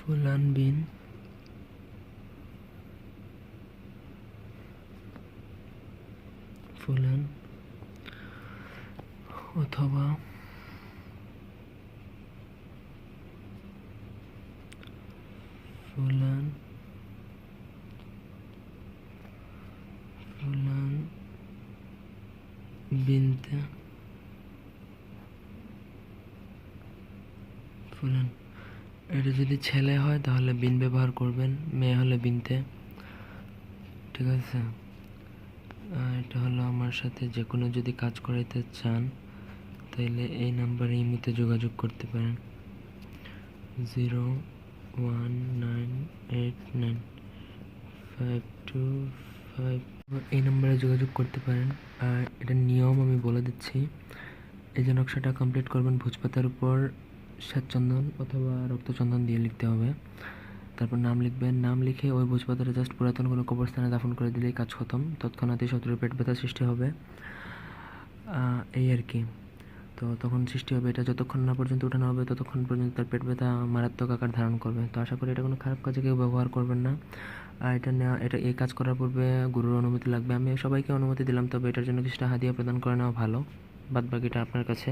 ফুলান বিন ফুলান অথবা ফুলান ফুলান বিনতে ফুলান এটা যদি ছেলে হয়, তাহলে বিন ব্যবহার করবেন, মেয়ে হলে বিনতে। ঠিক আছে? এটা হলো আমার সাথে যে কোনো যদি কাজ করাইতে চান তাহলে এই নাম্বারে ইমুতে যোগাযোগ করতে পারেন। Zero one nine eight nine five two five. এই নাম্বারে যোগাযোগ করতে পারেন। আর এটা নিয়ম আমি বলে দিচ্ছি, এই যে নকশাটা কমপ্লিট করবেন ভোজপাতার উপর শ্বেতচন্দন অথবা রক্তচন্দন দিয়ে লিখতে হবে। তারপর নাম লিখবেন। নাম লিখে ওই ভোজপাতাটা জাস্ট পুরাতন কোনো কবরস্থানে দাফন করে দিলেই কাজ খতম। তৎক্ষণাৎই শত্রুর পেট ব্যথা সৃষ্টি হবে। এই আর কি। তো তখন সৃষ্টি হবে। এটা যতক্ষণ না পর্যন্ত উঠানো হবে, ততক্ষণ পর্যন্ত তার পেট ব্যথা মারাত্মক আকার ধারণ করবে। তো আশা করি এটা কোনো খারাপ কাজে কেউ ব্যবহার করবেন না। আর এটা নেওয়া, এটা এই কাজ করার পূর্বে গুরুর অনুমতি লাগবে। আমি সবাইকে অনুমতি দিলাম, তবে এটার জন্য কিছুটা হাদিয়া প্রদান করে নেওয়া ভালো। বাদ বাকিটা আপনার কাছে।